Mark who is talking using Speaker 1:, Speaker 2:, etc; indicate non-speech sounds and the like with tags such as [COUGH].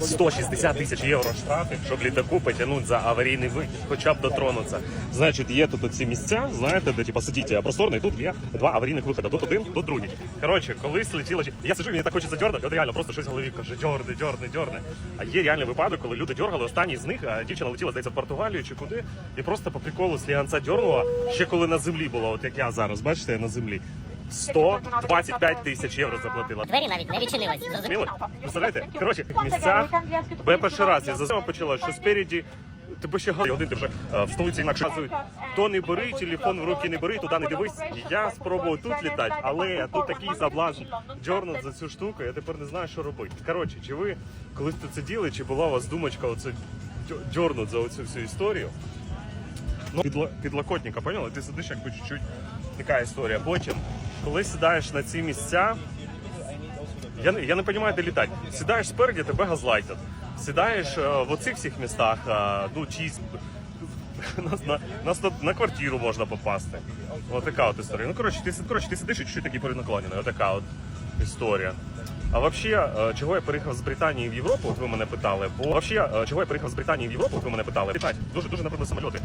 Speaker 1: 160 тисяч євро штрафи, щоб літаку потягнути за аварійний вихід, хоча б дотронутися. Значить, є тут ці місця, знаєте, де типу, сидіть просторний, тут є два аварійних виходи. Тут один, тут другий. Коротше, колись летіло. Я сиджу, мені так хочеться дьорнути, от реально просто щось в голові каже, дьорни, дьорни, дьорни. А є реальний випадок, коли люди дьоргали. Останній з них дівчина летіла, здається, в Португалію чи куди, і просто по приколу сліганця дьорнула, ще коли на землі було, от як я зараз, бачите, я на землі. 125 тисяч євро заплатила.
Speaker 2: Двері навіть не відчинились. Зрозуміло?
Speaker 1: Представляєте? Коротше, місця, бо я перший раз я за цього почала, що спереді Тебе ще гадай, один ти вже е, в столиці інакше казують. То не бери, телефон в руки не бери, туди не дивись. Я спробував тут літати, але тут такий заблажен. Джорнат за цю штуку, я тепер не знаю, що робити. Коротше, чи ви колись тут сиділи, чи була у вас думочка оце дьо- дьорнуть за оцю всю історію? Ну, підла- підлокотника, поняли? Ти сидиш якби чуть-чуть така історія. Потім, коли сідаєш на ці місця, я, я не розумію, де літати. Сідаєш спереді, тебе газлайтять. Сідаєш е, в оцих всіх містах, е, ну чисть. Нас [LAUGHS] на, на, на квартиру можна попасти. Ось така от історія. Ну, коротше, ти, коротше, ти сидиш і чуть-чуть такий перенаклонений. Отака от історія. А взагалі, е, чого я переїхав з Британії в Європу, от ви мене питали, бо взагалі, е, чого я переїхав з Британії в Європу, от ви мене питали, літати. Дуже дуже наприклад самольоти.